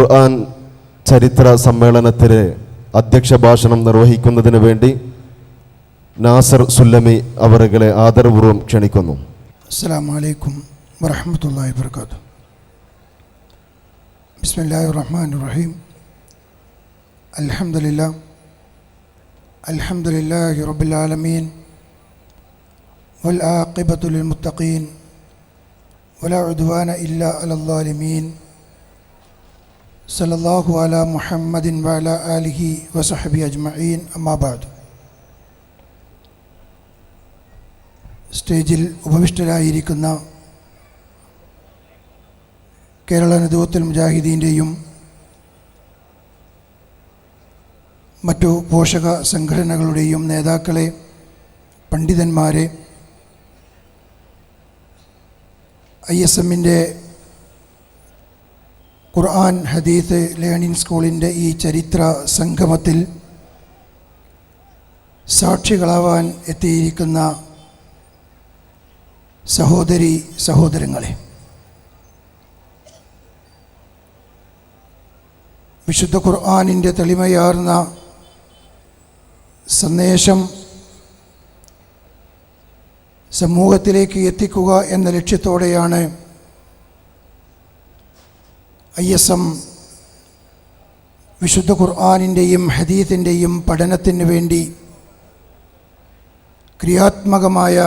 ഖുർആൻ ചരിത്ര സമ്മേളനത്തിലെ അധ്യക്ഷ ഭാഷണം നിർവഹിക്കുന്നതിന് വേണ്ടി നാസർ സുല്ലമി അവരുകളെ ആദരപൂർവ്വം ക്ഷണിക്കുന്നു السلام عليكم ورحمة الله وبركاته بسم الله الرحمن الرحيم الحمد لله الحمد لله رب العالمين والعاقبة للمتقين ولا عدوان إلا على الظالمين സലല്ലാഹു അല മുഹമ്മദിൻ വാല അലിഹി വസഹബി അജ്മീൻ അമ്മാബാദ് സ്റ്റേജിൽ ഉപവിഷ്ടരായിരിക്കുന്ന കേരള നദുവത്തുൽ മുജാഹിദീന്റെയും മറ്റു പോഷക സംഘടനകളുടെയും നേതാക്കളെ പണ്ഡിതന്മാരെ ഐ എസ് എമ്മിന്റെ ഖുർആൻ ഹദീസ് ലേണിംഗ് സ്കൂളിന്റെ ഈ ചരിത്ര സംഗമത്തിൽ സാക്ഷികളാവാൻ എത്തിയിരിക്കുന്ന സഹോദരി സഹോദരങ്ങളെ വിശുദ്ധ ഖുർആാനിന്റെ തെളിമയാർന്ന സന്ദേശം സമൂഹത്തിലേക്ക് എത്തിക്കുക എന്ന ലക്ഷ്യത്തോടെയാണ് ഐ എസ് എം വിശുദ്ധ ഖുർആാനിന്റെയും ഹദീത്തിന്റെയും പഠനത്തിന് വേണ്ടി ക്രിയാത്മകമായ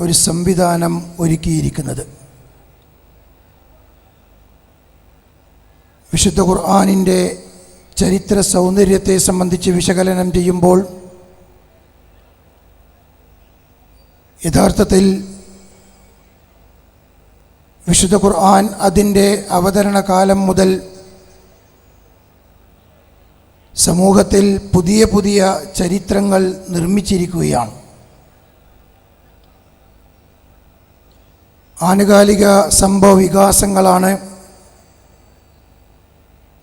ഒരു സംവിധാനം ഒരുക്കിയിരിക്കുന്നത്. വിശുദ്ധ ഖുർആാനിന്റെ ചരിത്ര സൗന്ദര്യത്തെ സംബന്ധിച്ച് വിശകലനം ചെയ്യുമ്പോൾ യഥാർത്ഥത്തിൽ വിശുദ്ധ ഖുർആൻ അതിന്റെ അവതരണ കാലം മുതൽ സമൂഹത്തിൽ പുതിയ പുതിയ ചരിത്രങ്ങൾ നിർമ്മിച്ചിരിക്കുകയാണ്. ആനുകാലിക സംഭവ വികാസങ്ങളാണ്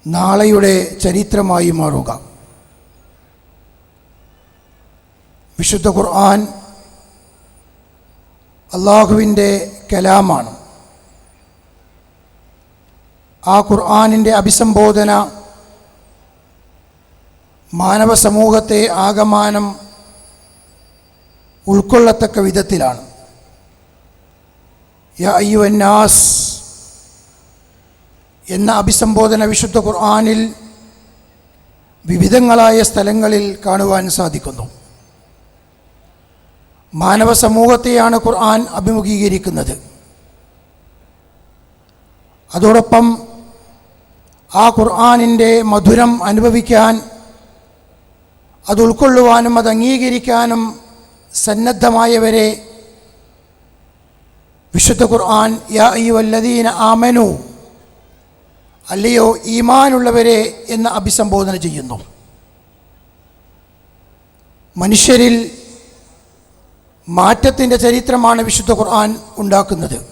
നാളെയുടെ ചരിത്രമായി മാറുക. വിശുദ്ധ ഖുർആൻ അള്ളാഹുവിന്റെ കലാമാണ്. ആ ഖുർആാനിന്റെ അഭിസംബോധന മാനവ സമൂഹത്തെ ആകമാനം ഉൾക്കൊള്ളത്തക്ക വിധത്തിലാണ്. യാ അയ്യുവന്നാസ് എന്ന അഭിസംബോധന വിശുദ്ധ ഖുർആാനിൽ വിവിധങ്ങളായ സ്ഥലങ്ങളിൽ കാണുവാൻ സാധിക്കുന്നു. മാനവ സമൂഹത്തെയാണ് ഖുർആൻ അഭിമുഖീകരിക്കുന്നത്. അതോടൊപ്പം ആ ഖുർആാനിന്റെ മധുരം അനുഭവിക്കാൻ അത് ഉൾക്കൊള്ളുവാനും അത് അംഗീകരിക്കാനും സന്നദ്ധമായവരെ വിശുദ്ധ ഖുർആൻ യാ അയ്യുവല്ലദീന ആമനു അല്ലയോ ഈമാനുള്ളവരെ എന്ന് അഭിസംബോധന ചെയ്യുന്നു. മനുഷ്യരിൽ മാറ്റത്തിന്റെ ചരിത്രമാണ് വിശുദ്ധ ഖുർആൻ ഉണ്ടാക്കുന്നത്.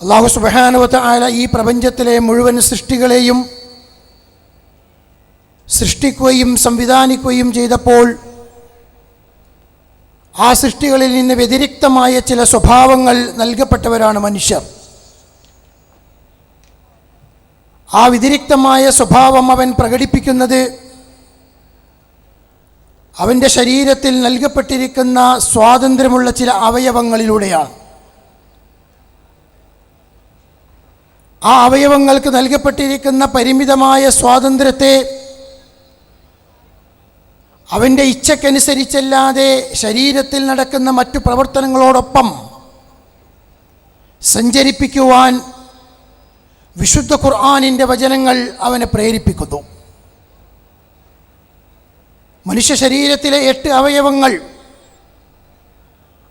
അള്ളാഹു സുബാനുവത്ത ആയ ഈ പ്രപഞ്ചത്തിലെ മുഴുവൻ സൃഷ്ടികളെയും സൃഷ്ടിക്കുകയും സംവിധാനിക്കുകയും ചെയ്തപ്പോൾ ആ സൃഷ്ടികളിൽ നിന്ന് വ്യതിരിക്തമായ ചില സ്വഭാവങ്ങൾ നൽകപ്പെട്ടവരാണ് മനുഷ്യർ. ആ വ്യതിരിക്തമായ സ്വഭാവം അവൻ പ്രകടിപ്പിക്കുന്നത് അവന്റെ ശരീരത്തിൽ നൽകപ്പെട്ടിരിക്കുന്ന സ്വാതന്ത്ര്യമുള്ള ചില അവയവങ്ങളിലൂടെയാണ്. ആ അവയവങ്ങൾക്ക് നൽകപ്പെട്ടിരിക്കുന്ന പരിമിതമായ സ്വാതന്ത്ര്യത്തെ അവന്റെ ഇച്ഛക്കനുസരിച്ചല്ലാതെ ശരീരത്തിൽ നടക്കുന്ന മറ്റു പ്രവർത്തനങ്ങളോടൊപ്പം സഞ്ചരിപ്പിക്കുവാൻ വിശുദ്ധ ഖുർആാനിന്റെ വചനങ്ങൾ അവനെ പ്രേരിപ്പിക്കുന്നു. മനുഷ്യ ശരീരത്തിലെ എട്ട് അവയവങ്ങൾ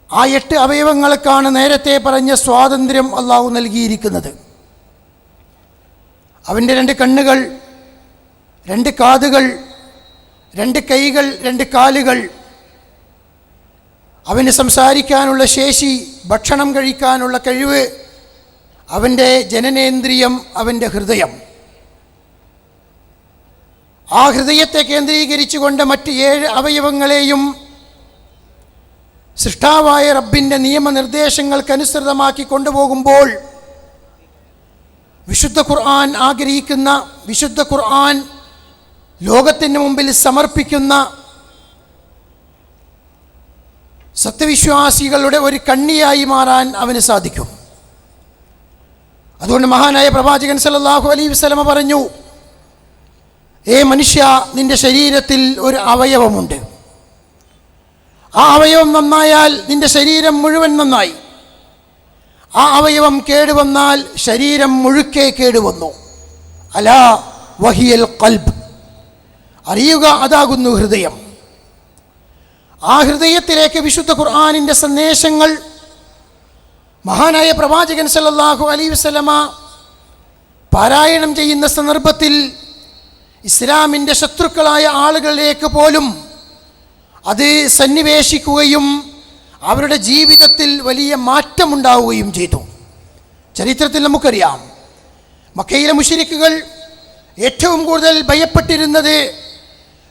ആ എട്ട് അവയവങ്ങൾക്കാണ് നേരത്തെ പറഞ്ഞ സ്വാതന്ത്ര്യം അള്ളാഹു നൽകിയിരിക്കുന്നത്. അവന്റെ രണ്ട് കണ്ണുകൾ രണ്ട് കാതുകൾ രണ്ട് കൈകൾ രണ്ട് കാലുകൾ. അവന് സംസാരിക്കാനുള്ള ശേഷി ഭക്ഷണം കഴിക്കാനുള്ള കഴിവ് അവന്റെ ജനനേന്ദ്രിയം അവന്റെ ഹൃദയം. ആ ഹൃദയത്തെ കേന്ദ്രീകരിച്ചുകൊണ്ട് മറ്റ് ഏഴ് അവയവങ്ങളെയും സൃഷ്ടാവായ റബ്ബിന്റെ നിയമനിർദ്ദേശങ്ങൾക്കനുസൃതമാക്കി കൊണ്ടുപോകുമ്പോൾ വിശുദ്ധ ഖുർആൻ ആഗ്രഹിക്കുന്ന വിശുദ്ധ ഖുർആൻ ലോകത്തിന് മുമ്പിൽ സമർപ്പിക്കുന്ന സത്യവിശ്വാസികളുടെ ഒരു കണ്ണിയായി മാറാൻ അവന് സാധിക്കും. അതുകൊണ്ട് മഹാനായ പ്രവാചകൻ സല്ലല്ലാഹു അലൈ വസ്ലമ പറഞ്ഞു ഏ മനുഷ്യ നിന്റെ ശരീരത്തിൽ ഒരു അവയവമുണ്ട്. ആ അവയവം നന്നായാൽ നിന്റെ ശരീരം മുഴുവൻ നന്നായി. ആ അവയവം കേടുവന്നാൽ ശരീരം മുഴുക്കെ കേടുവന്നു അലാ വഹിയൽ കൽബ് അറിയുക അതാകുന്നു ഹൃദയം. ആ ഹൃദയത്തിലേക്ക് വിശുദ്ധ ഖുർആാനിന്റെ സന്ദേശങ്ങൾ മഹാനായ പ്രവാചകൻ സല്ലല്ലാഹു അലൈഹി വസല്ലമ പാരായണം ചെയ്യുന്ന സന്ദർഭത്തിൽ ഇസ്ലാമിന്റെ ശത്രുക്കളായ ആളുകളിലേക്ക് പോലും അത് സന്നിവേശിക്കുകയും അവരുടെ ജീവിതത്തിൽ വലിയ മാറ്റമുണ്ടാവുകയും ചെയ്തു. ചരിത്രത്തിൽ നമുക്കറിയാം മക്കയിലെ മുഷിരിക്കുകൾ ഏറ്റവും കൂടുതൽ ഭയപ്പെട്ടിരുന്നത്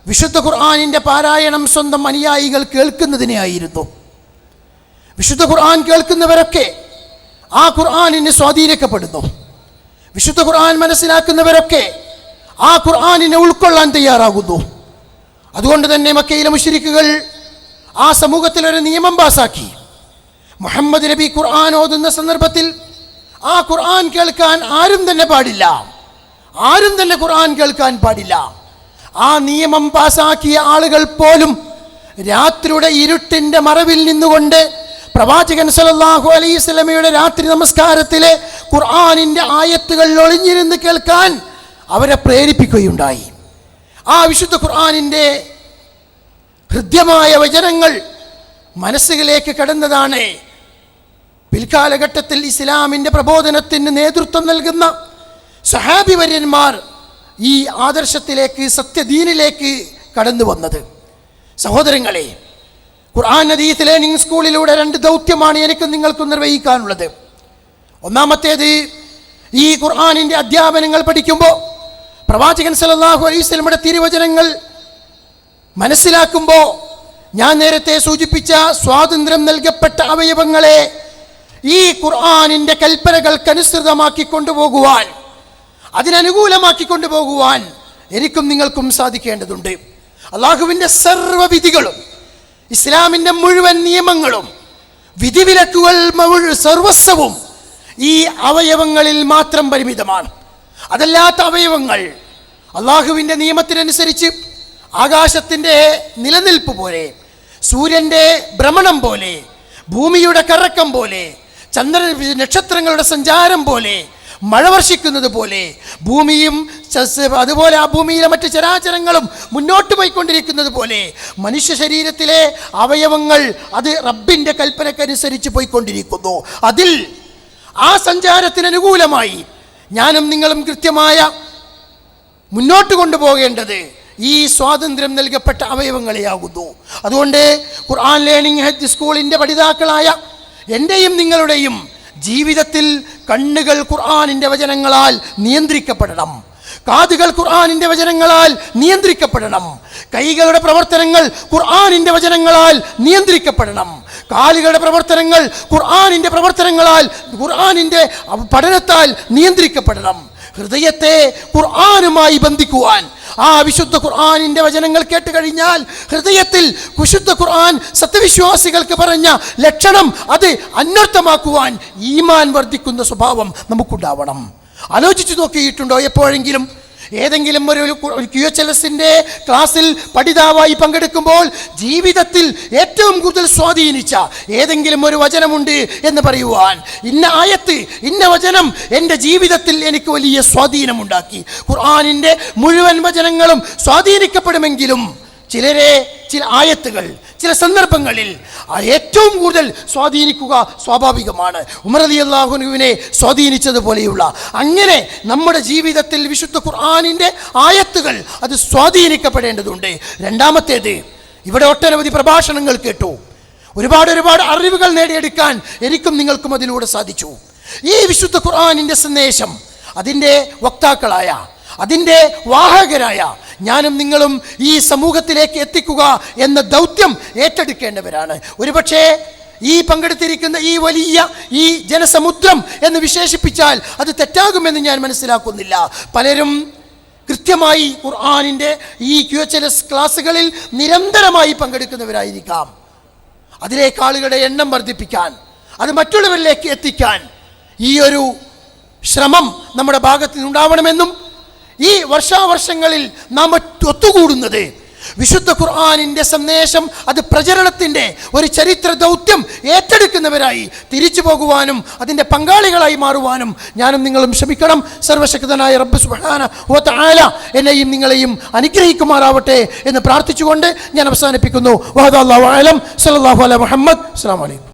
വിശുദ്ധ ഖുർആാനിന്റെ പാരായണം സ്വന്തം അനുയായികൾ കേൾക്കുന്നതിനെയായിരുന്നു വിശുദ്ധ ഖുർആൻ കേൾക്കുന്നവരൊക്കെ ആ ഖുർആാനിന് സ്വാധീനിക്കപ്പെടുന്നു. വിശുദ്ധ ഖുർആൻ മനസ്സിലാക്കുന്നവരൊക്കെ ആ ഖുർആാനിനെ ഉൾക്കൊള്ളാൻ തയ്യാറാകുന്നു. അതുകൊണ്ട് തന്നെ മക്കയിലെ മുഷരിക്കുകൾ ആ സമൂഹത്തിൽ ഒരു നിയമം പാസാക്കി. മുഹമ്മദ് നബി ഖുർആൻ ഓതുന്ന സന്ദർഭത്തിൽ ആ ഖുർആൻ കേൾക്കാൻ ആരും തന്നെ പാടില്ല. ആരും തന്നെ ഖുർആൻ കേൾക്കാൻ പാടില്ല. ആ നിയമം പാസാക്കിയ ആളുകൾ പോലും രാത്രിയുടെ ഇരുട്ടിന്റെ മറവിൽ നിന്നുകൊണ്ട് പ്രവാചകൻ സല്ലല്ലാഹു അലൈഹി സ്വലമയുടെ രാത്രി നമസ്കാരത്തിലെ ഖുർആാനിന്റെ ആയത്തുകൾ ഒളിഞ്ഞിരുന്ന് കേൾക്കാൻ അവരെ പ്രേരിപ്പിക്കുകയുണ്ടായി. ആ വിശുദ്ധ ഖുർആാനിന്റെ ഹൃദ്യമായ വചനങ്ങൾ മനസ്സുകളിലേക്ക് കടന്നതാണ്. പിൽക്കാലഘട്ടത്തിൽ ഇസ്ലാമിന്റെ പ്രബോധനത്തിന് നേതൃത്വം നൽകുന്ന സഹാബിവര്യന്മാർ ഈ ആദർശത്തിലേക്ക് സത്യദീനിലേക്ക് കടന്നു വന്നത്. സഹോദരങ്ങളെ ഖുർആൻ നദീസ് ലേണിംഗ് സ്കൂളിലൂടെ രണ്ട് ദൗത്യമാണ് എനിക്ക് നിങ്ങൾക്ക് നിർവഹിക്കാനുള്ളത്. ഒന്നാമത്തേത് ഈ ഖുർആാനിന്റെ അധ്യാപനങ്ങൾ പഠിക്കുമ്പോൾ പ്രവാചകൻ സല്ലല്ലാഹു അലൈഹി സ്വലമിയുടെ തിരുവചനങ്ങൾ മനസ്സിലാക്കുമ്പോൾ ഞാൻ നേരത്തെ സൂചിപ്പിച്ച സ്വാതന്ത്ര്യം നൽകപ്പെട്ട അവയവങ്ങളെ ഈ ഖുർആാനിന്റെ കൽപ്പനകൾക്കനുസൃതമാക്കി കൊണ്ടുപോകുവാൻ അതിനനുകൂലമാക്കി കൊണ്ടുപോകുവാൻ എനിക്കും നിങ്ങൾക്കും സാധിക്കേണ്ടതുണ്ട്. അള്ളാഹുവിന്റെ സർവവിധികളും ഇസ്ലാമിന്റെ മുഴുവൻ നിയമങ്ങളും വിധിവിലക്കുകൾ സർവസ്വവും ഈ അവയവങ്ങളിൽ മാത്രം പരിമിതമാണ്. അതല്ലാത്ത അവയവങ്ങൾ അള്ളാഹുവിന്റെ നിയമത്തിനനുസരിച്ച് ആകാശത്തിന്റെ നിലനിൽപ്പ് പോലെ സൂര്യന്റെ ഭ്രമണം പോലെ ഭൂമിയുടെ കറക്കം പോലെ ചന്ദ്ര നക്ഷത്രങ്ങളുടെ സഞ്ചാരം പോലെ മഴ വർഷിക്കുന്നത് പോലെ ഭൂമിയും അതുപോലെ ആ ഭൂമിയിലെ മറ്റ് ചരാചരങ്ങളും മുന്നോട്ട് പോയിക്കൊണ്ടിരിക്കുന്നത് പോലെ മനുഷ്യ ശരീരത്തിലെ അവയവങ്ങൾ അത് റബ്ബിന്റെ കൽപ്പനക്കനുസരിച്ച് പോയിക്കൊണ്ടിരിക്കുന്നു. അതിൽ ആ സഞ്ചാരത്തിന് അനുകൂലമായി ഞാനും നിങ്ങളും കൃത്യമായ മുന്നോട്ട് കൊണ്ടുപോകേണ്ടത് ഈ സ്വാതന്ത്ര്യം നൽകപ്പെട്ട അവയവങ്ങളെയാകുന്നു. അതുകൊണ്ട് ഖുർആൻ ലേണിംഗ് ഹെഡ് സ്കൂളിന്റെ പഠിതാക്കളായ എന്റെയും നിങ്ങളുടെയും ജീവിതത്തിൽ കണ്ണുകൾ ഖുർആാനിന്റെ വചനങ്ങളാൽ നിയന്ത്രിക്കപ്പെടണം. കാതുകൾ ഖുർആാനിന്റെ വചനങ്ങളാൽ നിയന്ത്രിക്കപ്പെടണം. കൈകളുടെ പ്രവർത്തനങ്ങൾ ഖുർആാനിന്റെ വചനങ്ങളാൽ നിയന്ത്രിക്കപ്പെടണം. കാലുകളുടെ പ്രവർത്തനങ്ങൾ ഖുർആാനിന്റെ പ്രവർത്തനങ്ങളാൽ ഖുർആാനിന്റെ പഠനത്താൽ നിയന്ത്രിക്കപ്പെടണം. ഹൃദയത്തെ ഖുർആാനുമായി ബന്ധിക്കുവാൻ ആ വിശുദ്ധ ഖുർആാനിന്റെ വചനങ്ങൾ കേട്ട് കഴിഞ്ഞാൽ ഹൃദയത്തിൽ വിശുദ്ധ ഖുർആൻ സത്യവിശ്വാസികൾക്ക് പറഞ്ഞ ലക്ഷണം അത് അന്വർത്ഥമാക്കുവാൻ ഈമാൻ വർദ്ധിക്കുന്ന സ്വഭാവം നമുക്കുണ്ടാവണം. ആലോചിച്ചു നോക്കിയിട്ടുണ്ടോ എപ്പോഴെങ്കിലും? ഏതെങ്കിലും ഒരു ക്യു എച്ച് എൽ എസിന്റെ ക്ലാസ്സിൽ പഠിതാവായി പങ്കെടുക്കുമ്പോൾ ജീവിതത്തിൽ ഏറ്റവും കൂടുതൽ സ്വാധീനിച്ച ഏതെങ്കിലും ഒരു വചനമുണ്ട് എന്ന് പറയുവാൻ. ഇന്ന ആയത്ത് ഇന്ന വചനം എന്റെ ജീവിതത്തിൽ എനിക്ക് വലിയ സ്വാധീനമുണ്ടാക്കി. ഖുർആാനിന്റെ മുഴുവൻ വചനങ്ങളും സ്വാധീനിക്കപ്പെടുമെങ്കിലും ചിലരെ ചില ആയത്തുകൾ ചില സന്ദർഭങ്ങളിൽ ഏറ്റവും കൂടുതൽ സ്വാധീനിക്കുക സ്വാഭാവികമാണ്. ഉമറലി അള്ളാഹുനുവിനെ സ്വാധീനിച്ചതുപോലെയുള്ള അങ്ങനെ നമ്മുടെ ജീവിതത്തിൽ വിശുദ്ധ ഖുർആാനിന്റെ ആയത്തുകൾ അത് സ്വാധീനിക്കപ്പെടേണ്ടതുണ്ട്. രണ്ടാമത്തേത് ഇവിടെ ഒട്ടനവധി പ്രഭാഷണങ്ങൾ കേട്ടു. ഒരുപാട് ഒരുപാട് അറിവുകൾ നേടിയെടുക്കാൻ എനിക്കും നിങ്ങൾക്കും അതിലൂടെ സാധിച്ചു. ഈ വിശുദ്ധ ഖുർആാനിന്റെ സന്ദേശം അതിന്റെ വക്താക്കളായ അതിന്റെ വാഹകരായ ഞാനും നിങ്ങളും ഈ സമൂഹത്തിലേക്ക് എത്തിക്കുക എന്ന ദൗത്യം ഏറ്റെടുക്കേണ്ടവരാണ്. ഒരുപക്ഷേ ഈ പങ്കെടുത്തിരിക്കുന്ന ഈ വലിയ ഈ ജനസമുദ്രം എന്ന് വിശേഷിപ്പിച്ചാൽ അത് തെറ്റാകുമെന്ന് ഞാൻ മനസ്സിലാക്കുന്നില്ല. പലരും കൃത്യമായി ഖുർആാനിന്റെ ഈ ക്യു എച്ച് എൽ എസ് ക്ലാസ്സുകളിൽ നിരന്തരമായി പങ്കെടുക്കുന്നവരായിരിക്കാം. അതിലേക്ക് ആളുകളുടെ എണ്ണം വർദ്ധിപ്പിക്കാൻ അത് മറ്റുള്ളവരിലേക്ക് എത്തിക്കാൻ ഈ ഒരു ശ്രമം നമ്മുടെ ഭാഗത്തു നിന്നുണ്ടാവണമെന്നും ഈ വർഷാവർഷങ്ങളിൽ നാം ഒത്തുകൂടുന്നത്. വിശുദ്ധ ഖുർആാനിന്റെ സന്ദേശം അത് പ്രചരണത്തിന്റെ ഒരു ചരിത്ര ദൗത്യം ഏറ്റെടുക്കുന്നവരായി തിരിച്ചു പോകുവാനും അതിന്റെ പങ്കാളികളായി മാറുവാനും ഞാനും നിങ്ങളും ശ്രമിക്കണം. സർവശക്തനായ റബ്ബ് സുഹാന വ തആല എന്നെയും നിങ്ങളെയും അനുഗ്രഹിക്കുമാറാവട്ടെ എന്ന് പ്രാർത്ഥിച്ചുകൊണ്ട് ഞാൻ അവസാനിപ്പിക്കുന്നു. വഹദ അല്ലാഹു അലം സലാഹു അലൈഹി മുഹമ്മദ്. അസ്സാം അലൈക്കും.